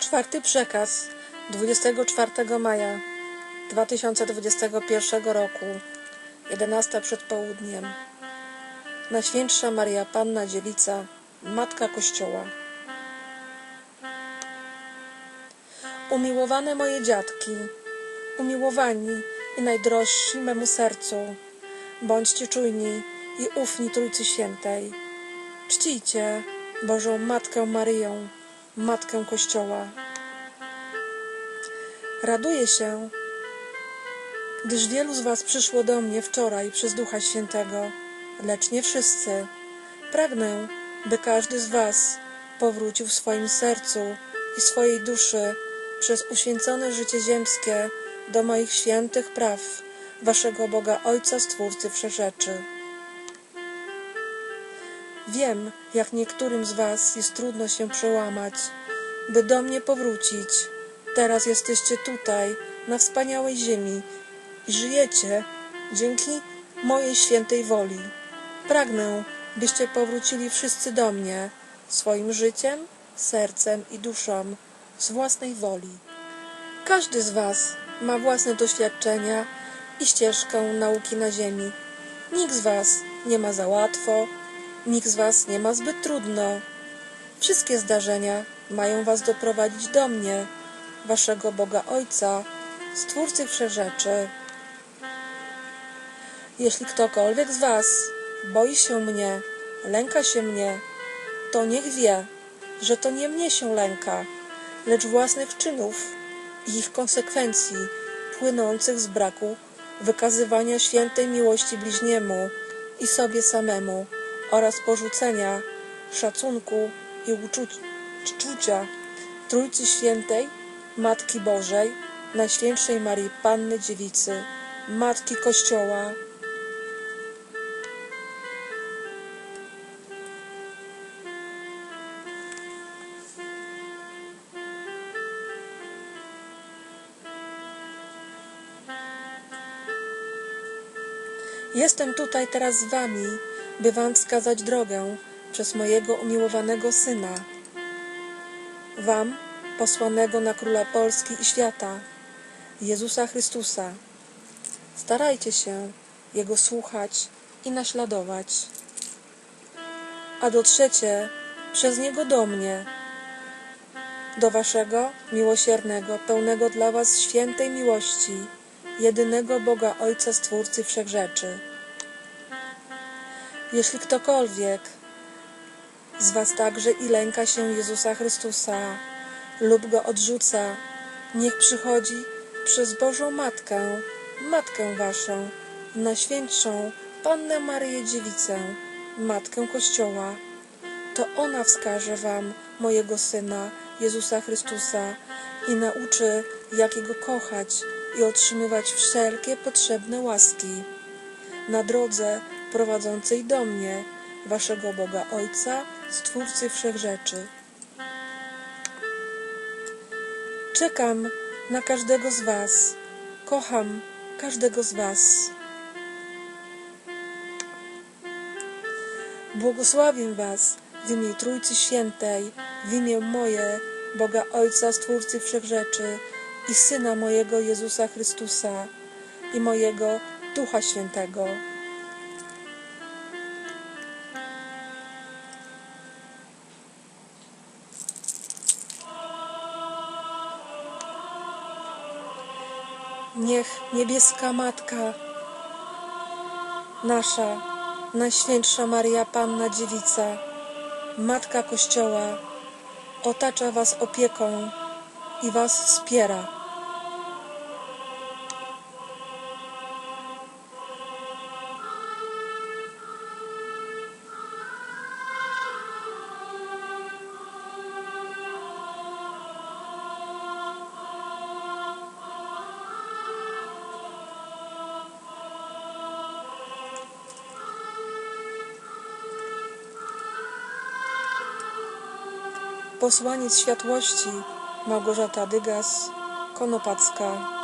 Czwarty przekaz. 24 maja 2021 roku. 11 przed południem. Najświętsza Maria Panna Dziewica Matka Kościoła. Umiłowane moje dziadki umiłowani i najdrożsi memu sercu bądźcie czujni i ufni Trójcy Świętej. Czcijcie Bożą Matkę Maryją Matkę Kościoła. Raduję się, gdyż wielu z Was przyszło do mnie wczoraj przez Ducha Świętego, lecz nie wszyscy. Pragnę, by każdy z Was powrócił w swoim sercu i swojej duszy przez uświęcone życie ziemskie do moich świętych praw, Waszego Boga Ojca Stwórcy Wszechrzeczy. Wiem, jak niektórym z Was jest trudno się przełamać, by do mnie powrócić. Teraz jesteście tutaj, na wspaniałej ziemi i żyjecie dzięki mojej świętej woli. Pragnę, byście powrócili wszyscy do mnie swoim życiem, sercem i duszą z własnej woli. Każdy z Was ma własne doświadczenia i ścieżkę nauki na ziemi. Nikt z Was nie ma za łatwo, Nikt z Was nie ma zbyt trudno. Wszystkie zdarzenia mają Was doprowadzić do mnie, Waszego Boga Ojca, Stwórcy Wszechrzeczy. Jeśli ktokolwiek z Was boi się mnie, lęka się mnie, to niech wie, że to nie mnie się lęka, lecz własnych czynów i ich konsekwencji płynących z braku wykazywania świętej miłości bliźniemu i sobie samemu oraz porzucenia szacunku i uczucia Trójcy Świętej, Matki Bożej, Najświętszej Marii Panny Dziewicy, Matki Kościoła, Jestem tutaj teraz z Wami, by Wam wskazać drogę przez mojego umiłowanego Syna, Wam, posłanego na Króla Polski i świata, Jezusa Chrystusa. Starajcie się Jego słuchać i naśladować, a dotrzecie przez Niego do mnie, do Waszego miłosiernego, pełnego dla Was świętej miłości, jedynego Boga Ojca Stwórcy Wszechrzeczy. Jeśli ktokolwiek z Was także i lęka się Jezusa Chrystusa lub Go odrzuca, niech przychodzi przez Bożą Matkę, Matkę Waszą, Najświętszą Pannę Maryję Dziewicę, Matkę Kościoła. To ona wskaże Wam mojego Syna, Jezusa Chrystusa i nauczy, jak Jego kochać i otrzymywać wszelkie potrzebne łaski. Na drodze prowadzącej do mnie, Waszego Boga Ojca, Stwórcy Wszechrzeczy. Czekam na każdego z Was. Kocham każdego z Was. Błogosławię Was w imię Trójcy Świętej, w imię moje, Boga Ojca, Stwórcy Wszechrzeczy i Syna mojego Jezusa Chrystusa i mojego Ducha Świętego. Niech niebieska Matka nasza, Najświętsza Maria Panna Dziewica, Matka Kościoła, otacza Was opieką i Was wspiera. Posłaniec światłości Małgorzata Dygas, Konopacka.